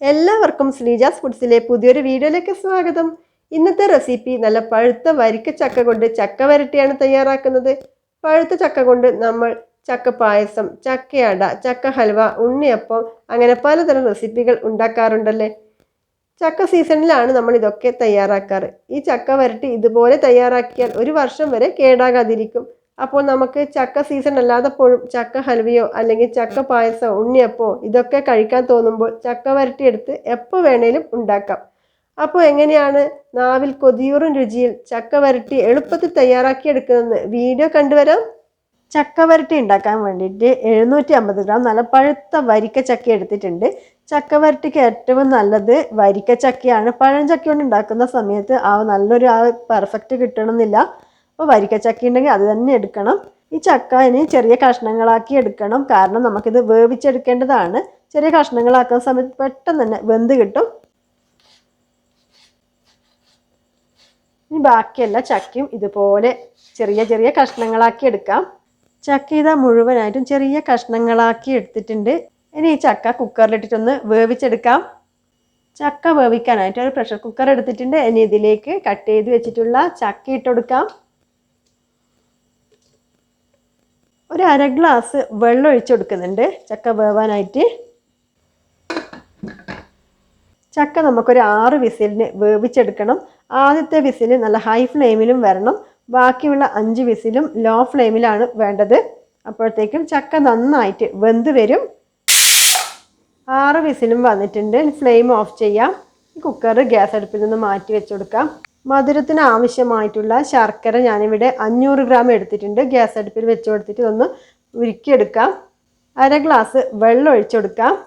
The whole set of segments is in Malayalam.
എല്ലാവർക്കും ശ്രീജാസ് ഫുഡ്സിലെ പുതിയൊരു വീഡിയോയിലേക്ക് സ്വാഗതം. ഇന്നത്തെ റെസിപ്പി നല്ല പഴുത്ത വരിക്ക ചക്ക കൊണ്ട് ചക്ക വരട്ടിയാണ് തയ്യാറാക്കുന്നത്. പഴുത്ത ചക്ക കൊണ്ട് നമ്മൾ ചക്ക പായസം ചക്കയട ചക്ക ഹൽവ ഉണ്ണിയപ്പം അങ്ങനെ പലതരം റെസിപ്പികൾ ഉണ്ടാക്കാറുണ്ടല്ലേ? ചക്ക സീസണിലാണ് നമ്മൾ ഇതൊക്കെ തയ്യാറാക്കാറ്. ഈ ചക്ക വരട്ടി ഇതുപോലെ തയ്യാറാക്കിയാൽ ഒരു വർഷം വരെ കേടാകാതിരിക്കും. അപ്പോൾ നമുക്ക് ചക്ക സീസൺ അല്ലാതെപ്പോഴും ചക്ക ഹൽവയോ അല്ലെങ്കിൽ ചക്ക പായസമോ ഉണ്ണിയപ്പോ ഇതൊക്കെ കഴിക്കാൻ തോന്നുമ്പോൾ ചക്ക വരട്ടി എടുത്ത് എപ്പോൾ വേണേലും ഉണ്ടാക്കാം. അപ്പോൾ എങ്ങനെയാണ് നാവിൽ കൊതിയൂറും രുചിയിൽ ചക്ക വരട്ടി എളുപ്പത്തിൽ തയ്യാറാക്കിയെടുക്കുന്നതെന്ന് വീഡിയോ കണ്ടുവരാം. ചക്ക വരട്ടി ഉണ്ടാക്കാൻ വേണ്ടിയിട്ട് എഴുന്നൂറ്റി അമ്പത് ഗ്രാം നല്ല പഴുത്ത വരിക്ക ചക്ക എടുത്തിട്ടുണ്ട്. ചക്ക വരട്ടിക്ക് ഏറ്റവും നല്ലത് വരിക്ക ചക്കയാണ്. പഴം ചക്ക കൊണ്ട് ഉണ്ടാക്കുന്ന സമയത്ത് ആ നല്ലൊരു ആ പെർഫെക്റ്റ് കിട്ടണമെന്നില്ല. അപ്പോൾ വരിക്ക ചക്ക ഉണ്ടെങ്കിൽ അത് തന്നെ എടുക്കണം. ഈ ചക്ക ഇനി ചെറിയ കഷ്ണങ്ങളാക്കി എടുക്കണം. കാരണം നമുക്കിത് വേവിച്ചെടുക്കേണ്ടതാണ്. ചെറിയ കഷ്ണങ്ങളാക്കുന്ന സമയത്ത് പെട്ടെന്ന് തന്നെ വെന്ത് കിട്ടും. ഇനി ബാക്കിയെല്ലാ ചക്കയും ഇതുപോലെ ചെറിയ ചെറിയ കഷ്ണങ്ങളാക്കി എടുക്കാം. ചക്ക ഇതാ മുഴുവനായിട്ടും ചെറിയ കഷ്ണങ്ങളാക്കി എടുത്തിട്ടുണ്ട്. ഇനി ഈ ചക്ക കുക്കറിലിട്ടിട്ടൊന്ന് വേവിച്ചെടുക്കാം. ചക്ക വേവിക്കാനായിട്ട് ഒരു പ്രഷർ കുക്കർ എടുത്തിട്ടുണ്ട്. ഇനി ഇതിലേക്ക് കട്ട് ചെയ്ത് വെച്ചിട്ടുള്ള ചക്ക ഇട്ടുകൊടുക്കാം ഒരു അര ഗ്ലാസ് വെള്ളം ഒഴിച്ചു കൊടുക്കുന്നുണ്ട്. ചക്ക വേവാനായിട്ട്. ചക്ക നമുക്കൊരു ആറ് വിസിലിന് വേവിച്ചെടുക്കണം. ആദ്യത്തെ വിസിൽ നല്ല ഹൈ ഫ്ലെയിമിലും വരണം. ബാക്കിയുള്ള അഞ്ച് വിസിലും ലോ ഫ്ലെയിമിലാണ് വേണ്ടത്. അപ്പോഴത്തേക്കും ചക്ക നന്നായിട്ട് വെന്ത് വരും. ആറ് വിസിലും വന്നിട്ടുണ്ട്. ഫ്ലെയിം ഓഫ് ചെയ്യാം. കുക്കർ ഗ്യാസ് അടുപ്പിൽ നിന്ന് മാറ്റി വെച്ച് കൊടുക്കാം. മധുരത്തിന് ആവശ്യമായിട്ടുള്ള ശർക്കര ഞാനിവിടെ അഞ്ഞൂറ് ഗ്രാം എടുത്തിട്ടുണ്ട്. ഗ്യാസ് അടുപ്പിൽ വെച്ച് കൊടുത്തിട്ട് ഒന്ന് ഉരുക്കിയെടുക്കാം. അര ഗ്ലാസ് വെള്ളം ഒഴിച്ചെടുക്കാം.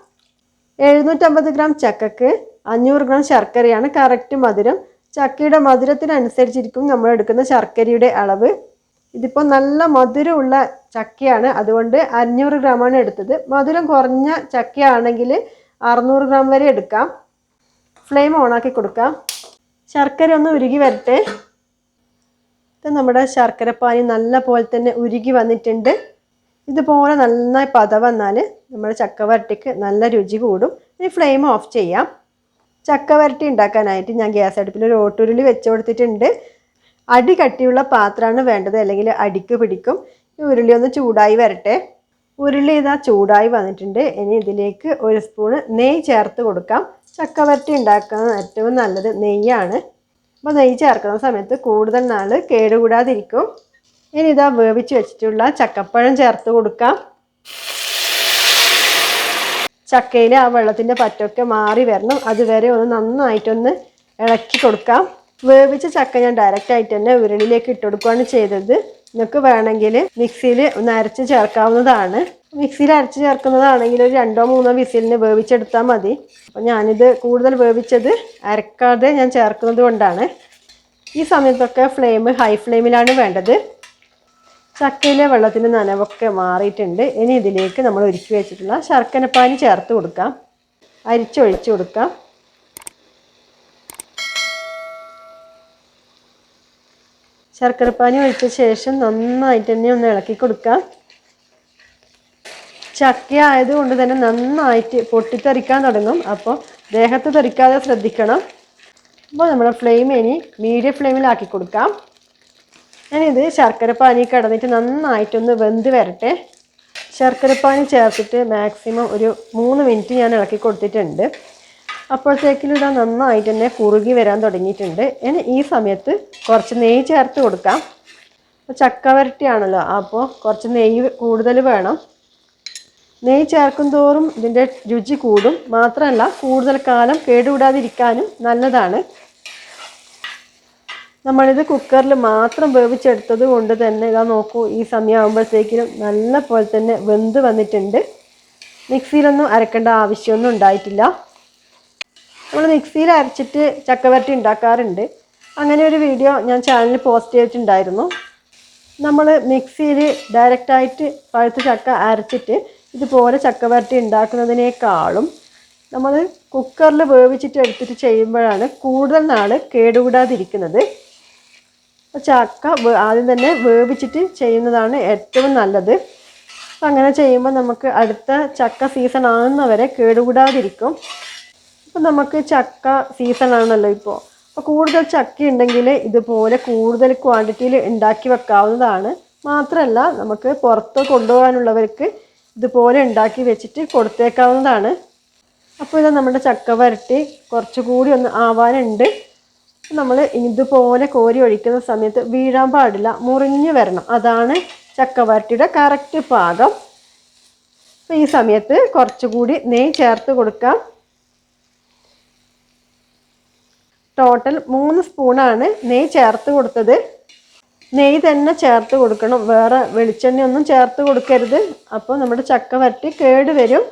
എഴുന്നൂറ്റമ്പത് ഗ്രാം ചക്കക്ക് അഞ്ഞൂറ് ഗ്രാം ശർക്കരയാണ് കറക്റ്റ് മധുരം. ചക്കയുടെ മധുരത്തിനനുസരിച്ചിരിക്കും നമ്മൾ എടുക്കുന്ന ശർക്കരയുടെ അളവ്. ഇതിപ്പോൾ നല്ല മധുരമുള്ള ചക്കയാണ്. അതുകൊണ്ട് അഞ്ഞൂറ് ഗ്രാമാണ് എടുത്തത്. മധുരം കുറഞ്ഞ ചക്കയാണെങ്കിൽ അറുന്നൂറ് ഗ്രാം വരെ എടുക്കാം. ഫ്ലെയിം ഓണാക്കി കൊടുക്കാം. ശർക്കര ഒന്ന് ഉരുകി വരട്ടെ. ഇത് നമ്മുടെ ശർക്കരപ്പാനി നല്ല പോലെ തന്നെ ഉരുകി വന്നിട്ടുണ്ട്. ഇതുപോലെ നന്നായി പത വന്നാൽ നമ്മുടെ ചക്കവരട്ടിക്ക് നല്ല രുചി കൂടും. ഇനി ഫ്ലെയിം ഓഫ് ചെയ്യാം. ചക്കവരട്ടി ഉണ്ടാക്കാനായിട്ട് ഞാൻ ഗ്യാസ് അടുപ്പിൽ ഒരു ഓട്ടുരുളി വെച്ച് കൊടുത്തിട്ടുണ്ട്. അടി കട്ടിയുള്ള പാത്രമാണ് വേണ്ടത്. അല്ലെങ്കിൽ അടിക്ക് പിടിക്കും. ഈ ഉരുളി ഒന്ന് ചൂടായി വരട്ടെ. ഉരുളി ഇതാ ചൂടായി വന്നിട്ടുണ്ട്. ഇനി ഇതിലേക്ക് ഒരു സ്പൂണ് നെയ്യ് ചേർത്ത് കൊടുക്കാം. ചക്ക വരട്ടി ഏറ്റവും നല്ലത് നെയ്യാണ്. അപ്പോൾ നെയ്യ് ചേർക്കുന്ന സമയത്ത് കൂടുതൽ നാൾ കേടുകൂടാതിരിക്കും. ഇനി ഇതാ വേവിച്ച് വെച്ചിട്ടുള്ള ചക്കപ്പഴം ചേർത്ത് കൊടുക്കാം. ചക്കയിൽ ആ വെള്ളത്തിന്റെ പറ്റൊക്കെ മാറി വരണം. അതുവരെ ഒന്ന് നന്നായിട്ടൊന്ന് ഇളക്കി കൊടുക്കാം. വേവിച്ച ചക്ക ഞാൻ ഡയറക്റ്റ് ആയിട്ട് തന്നെ ഉരുളിലേക്ക് ഇട്ടുകൊടുക്കുകയാണ് ചെയ്തത്. നിങ്ങൾക്ക് വേണമെങ്കിൽ മിക്സിയിൽ ഒന്ന് അരച്ച് ചേർക്കാവുന്നതാണ്. മിക്സിയിൽ അരച്ച് ചേർക്കുന്നതാണെങ്കിൽ ഒരു രണ്ടോ മൂന്നോ വിസിലിന് വേവിച്ചെടുത്താൽ മതി. അപ്പോൾ ഞാനിത് കൂടുതൽ വേവിച്ചത് അരക്കാതെ ഞാൻ ചേർക്കുന്നത് കൊണ്ടാണ്. ഈ സമയത്തൊക്കെ ഫ്ലെയിം ഹൈ ഫ്ലെയിമിലാണ് വേണ്ടത്. ചക്കയിലെ വെള്ളത്തിന്റെ നനവൊക്കെ മാറിയിട്ടുണ്ട്. ഇനി ഇതിലേക്ക് നമ്മൾ ഒരുക്കി വെച്ചിട്ടുള്ള ശർക്കരപ്പാനി ചേർത്ത് കൊടുക്കാം. അരിച്ചൊഴിച്ച് കൊടുക്കാം. ശർക്കരപ്പാനി ഒഴിച്ച ശേഷം നന്നായിട്ട് തന്നെ ഒന്ന് ഇളക്കി കൊടുക്കാം. ചക്ക ആയതുകൊണ്ട് തന്നെ നന്നായിട്ട് പൊട്ടിത്തെറിക്കാൻ തുടങ്ങും. അപ്പോൾ ദേഹത്ത് തെറിക്കാതെ ശ്രദ്ധിക്കണം. അപ്പോൾ നമ്മുടെ ഫ്ലെയിം ഇനി മീഡിയം ഫ്ലെയിമിലാക്കി കൊടുക്കാം. ഞാനിത് ശർക്കരപ്പാനി കിടന്നിട്ട് നന്നായിട്ടൊന്ന് വെന്ത് വരട്ടെ. ശർക്കരപ്പാനി ചേർത്തിട്ട് മാക്സിമം ഒരു മൂന്ന് മിനിറ്റ് ഞാൻ ഇളക്കി കൊടുത്തിട്ടുണ്ട്. അപ്പോഴത്തേക്കിലും ഇതാ നന്നായിട്ട് തന്നെ കുറുകി വരാൻ തുടങ്ങിയിട്ടുണ്ട്. ഇനി ഈ സമയത്ത് കുറച്ച് നെയ്യ് ചേർത്ത് കൊടുക്കാം. ചക്ക വരട്ടിയാണല്ലോ. അപ്പോൾ കുറച്ച് നെയ്യ് കൂടുതൽ വേണം. നെയ്യ് ചേർക്കും തോറും ഇതിന്റെ രുചി കൂടും. മാത്രമല്ല കൂടുതൽ കാലം കേടുകൂടാതിരിക്കാനും നല്ലതാണ്. നമ്മളിത് കുക്കറിൽ മാത്രം വേവിച്ചെടുത്തത് കൊണ്ട് തന്നെ ഇതാ നോക്കൂ ഈ സമയമാകുമ്പോഴത്തേക്കിനും നല്ല പോലെ തന്നെ വെന്ത് വന്നിട്ടുണ്ട്. മിക്സിയിലൊന്നും അരക്കേണ്ട ആവശ്യമൊന്നും ഉണ്ടായിട്ടില്ല. നമ്മൾ മിക്സിയിൽ അരച്ചിട്ട് ചക്കവരട്ടി ഉണ്ടാക്കാറുണ്ട്. അങ്ങനെ ഒരു വീഡിയോ ഞാൻ ചാനലിൽ പോസ്റ്റ് ചെയ്തിട്ടുണ്ടായിരുന്നു. നമ്മൾ മിക്സിയിൽ ഡയറക്റ്റായിട്ട് പഴുത്ത ചക്ക അരച്ചിട്ട് ഇതുപോലെ ചക്കവരട്ടി ഉണ്ടാക്കുന്നതിനേക്കാളും നമ്മൾ കുക്കറിൽ വേവിച്ചിട്ട് എടുത്തിട്ട് ചെയ്യുമ്പോഴാണ് കൂടുതൽ നാൾ കേടുകൂടാതിരിക്കുന്നത്. ചക്ക ആദ്യം തന്നെ വേവിച്ചിട്ട് ചെയ്യുന്നതാണ് ഏറ്റവും നല്ലത്. അങ്ങനെ ചെയ്യുമ്പോൾ നമുക്ക് അടുത്ത ചക്ക സീസൺ ആകുന്നവരെ കേടുകൂടാതിരിക്കും. ഇപ്പം നമുക്ക് ചക്ക സീസൺ ആണല്ലോ ഇപ്പോൾ അപ്പോൾ കൂടുതൽ ചക്ക ഉണ്ടെങ്കിൽ ഇതുപോലെ കൂടുതൽ ക്വാണ്ടിറ്റിയിൽ ഉണ്ടാക്കി വെക്കാവുന്നതാണ്. മാത്രമല്ല നമുക്ക് പുറത്ത് കൊണ്ടുപോകാനുള്ളവർക്ക് ഇതുപോലെ ഉണ്ടാക്കി വെച്ചിട്ട് കൊടുത്തേക്കാവുന്നതാണ്. അപ്പോൾ ഇത് നമ്മുടെ ചക്ക വരട്ടി കുറച്ചുകൂടി ഒന്ന് ആവാനുണ്ട്. നമ്മൾ ഇതുപോലെ കോരി ഒഴിക്കുന്ന സമയത്ത് വീഴാൻ പാടില്ല മുറിഞ്ഞ് വരണം. അതാണ് ചക്ക വരട്ടിയുടെ കറക്റ്റ് പാകം. അപ്പോൾ ഈ സമയത്ത് കുറച്ചുകൂടി നെയ് ചേർത്ത് കൊടുക്കാം. ടോട്ടൽ മൂന്ന് സ്പൂണാണ് നെയ് ചേർത്ത് കൊടുത്തത്. നെയ്യ് തന്നെ ചേർത്ത് കൊടുക്കണം. വേറെ വെളിച്ചെണ്ണയൊന്നും ചേർത്ത് കൊടുക്കരുത്. അപ്പോൾ നമ്മുടെ ചക്ക വരട്ടി കേട് വരും.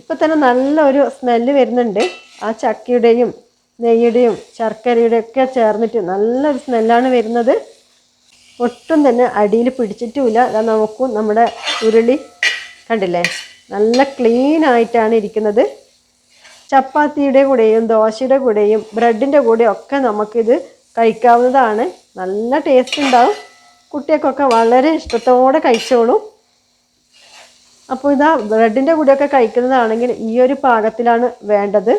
ഇപ്പം തന്നെ നല്ലൊരു സ്മെല്ല് വരുന്നുണ്ട്. ആ ചക്കയുടെയും നെയ്യുടെയും ശർക്കരയുടെയും ഒക്കെ ചേർന്നിട്ട് നല്ലൊരു സ്മെല്ലാണ് വരുന്നത്. ഒട്ടും തന്നെ അടിയിൽ പിടിച്ചിട്ടുമില്ല. അത് നമുക്കും നമ്മുടെ ഉരുളി കണ്ടില്ലേ? നല്ല ക്ലീൻ ആയിട്ടാണ് ഇരിക്കുന്നത്. ചപ്പാത്തിയുടെ കൂടെയും ദോശയുടെ കൂടെയും ബ്രെഡിന്റെ കൂടെയും ഒക്കെ നമുക്കിത് കഴിക്കാവുന്നതാണ്. നല്ല ടേസ്റ്റ് ഉണ്ടാവും കുട്ടികൾക്കൊക്കെ വളരെ ഇഷ്ടത്തോടെ കഴിച്ചോളും. അപ്പോൾ ഇതാ ബ്രെഡിന്റെ കൂടെയൊക്കെ കഴിക്കുന്നതാണെങ്കിൽ ഈ ഒരു പാകത്തിലാണ് വേണ്ടത്.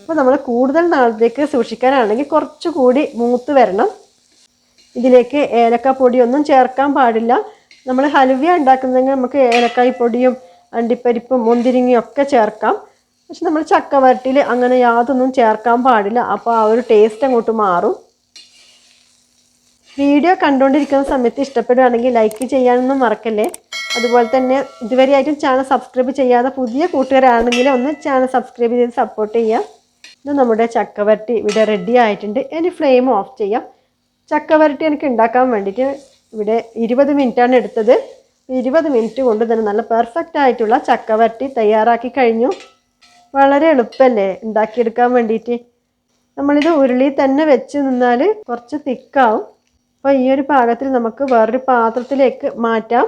അപ്പോൾ നമ്മൾ കൂടുതൽ നാളത്തേക്ക് സൂക്ഷിക്കാനാണെങ്കിൽ കുറച്ചുകൂടി മൂത്ത് വരണം. ഇതിലേക്ക് ഏലക്ക പൊടിയൊന്നും ചേർക്കാൻ പാടില്ല. നമ്മൾ ഹലുവ ഉണ്ടാക്കുന്നതെങ്കിൽ നമുക്ക് ഏലക്കായ് പൊടിയും അണ്ടിപ്പരിപ്പും മുന്തിരിങ്ങയും ഒക്കെ ചേർക്കാം. പക്ഷെ നമ്മൾ ചക്കവരട്ടിയിൽ അങ്ങനെ യാതൊന്നും ചേർക്കാൻ പാടില്ല. അപ്പോൾ ആ ഒരു ടേസ്റ്റ് അങ്ങോട്ട് മാറും. വീഡിയോ കണ്ടുകൊണ്ടിരിക്കുന്ന സമയത്ത് ഇഷ്ടപ്പെടുകയാണെങ്കിൽ ലൈക്ക് ചെയ്യാനൊന്നും മറക്കല്ലേ? അതുപോലെ തന്നെ ഇതുവരെയായിട്ടും ചാനൽ സബ്സ്ക്രൈബ് ചെയ്യാതെ പുതിയ കൂട്ടുകാരാണെങ്കിൽ ഒന്ന് ചാനൽ സബ്സ്ക്രൈബ് ചെയ്ത് സപ്പോർട്ട് ചെയ്യാം. ഇത് നമ്മുടെ ചക്കവരട്ടി ഇവിടെ റെഡി ആയിട്ടുണ്ട്. ഇനി ഫ്ലെയിം ഓഫ് ചെയ്യാം. ചക്കവരട്ടി എനിക്ക് ഉണ്ടാക്കാൻ വേണ്ടിയിട്ട് ഇവിടെ ഇരുപത് മിനിറ്റാണ് എടുത്തത്. ഇരുപത് മിനിറ്റ് കൊണ്ട് തന്നെ നല്ല പെർഫെക്റ്റ് ആയിട്ടുള്ള ചക്കവരട്ടി തയ്യാറാക്കി കഴിഞ്ഞു. വളരെ എളുപ്പമല്ലേ ഉണ്ടാക്കിയെടുക്കാൻ വേണ്ടിയിട്ട്? നമ്മളിത് ഉരുളി തന്നെ വെച്ച് നിന്നാൽ കുറച്ച് തിക്കാവും അപ്പോൾ ഈ ഒരു പാകത്തിൽ നമുക്ക് വേറൊരു പാത്രത്തിലേക്ക് മാറ്റാം.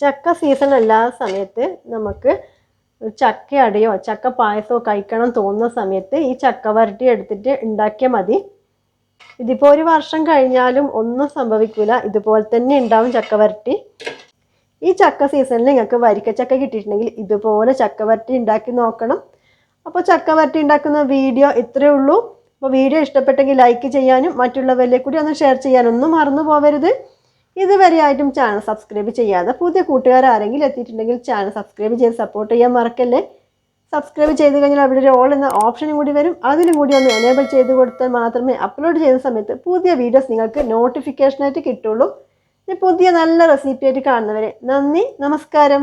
ചക്ക സീസൺ അല്ലാത്ത സമയത്ത് നമുക്ക് ചക്ക അടയോ ചക്ക പായസമോ കഴിക്കണം തോന്നുന്ന സമയത്ത് ഈ ചക്ക വരട്ടി എടുത്തിട്ട് ഉണ്ടാക്കിയാൽ മതി. ഇതിപ്പോൾ ഒരു വർഷം കഴിഞ്ഞാലും ഒന്നും സംഭവിക്കില്ല ഇതുപോലെ തന്നെ ഉണ്ടാവും ചക്ക വരട്ടി. ഈ ചക്ക സീസണിൽ നിങ്ങൾക്ക് വരിക്കച്ചക്ക കിട്ടിയിട്ടുണ്ടെങ്കിൽ ഇതുപോലെ ചക്ക വരട്ടി ഉണ്ടാക്കി നോക്കണം. അപ്പോൾ ചക്ക വരട്ടി ഉണ്ടാക്കുന്ന വീഡിയോ ഇത്രയേ ഉള്ളൂ. അപ്പോൾ വീഡിയോ ഇഷ്ടപ്പെട്ടെങ്കിൽ ലൈക്ക് ചെയ്യാനും മറ്റുള്ളവരിലേക്ക് കൂടി ഒന്ന് ഷെയർ ചെയ്യാനൊന്നും മറന്നു പോകരുത് ഇതുവരെയായിട്ടും ചാനൽ സബ്സ്ക്രൈബ് ചെയ്യാതെ പുതിയ കൂട്ടുകാർ ആരെങ്കിലും എത്തിയിട്ടുണ്ടെങ്കിൽ ചാനൽ സബ്സ്ക്രൈബ് ചെയ്ത് സപ്പോർട്ട് ചെയ്യാൻ മറക്കല്ലേ? സബ്സ്ക്രൈബ് ചെയ്ത് കഴിഞ്ഞാൽ അവിടെ ഒരു ഓൾ എന്ന ഓപ്ഷനും കൂടി വരും. അതിലും കൂടി ഒന്ന് എനേബിൾ ചെയ്ത് കൊടുത്താൽ മാത്രമേ അപ്ലോഡ് ചെയ്യുന്ന സമയത്ത് പുതിയ വീഡിയോസ് നിങ്ങൾക്ക് നോട്ടിഫിക്കേഷനായിട്ട് കിട്ടുള്ളൂ. പുതിയ നല്ല റെസിപ്പി ആയിട്ട് കാണുന്നവരെ നന്ദി നമസ്കാരം.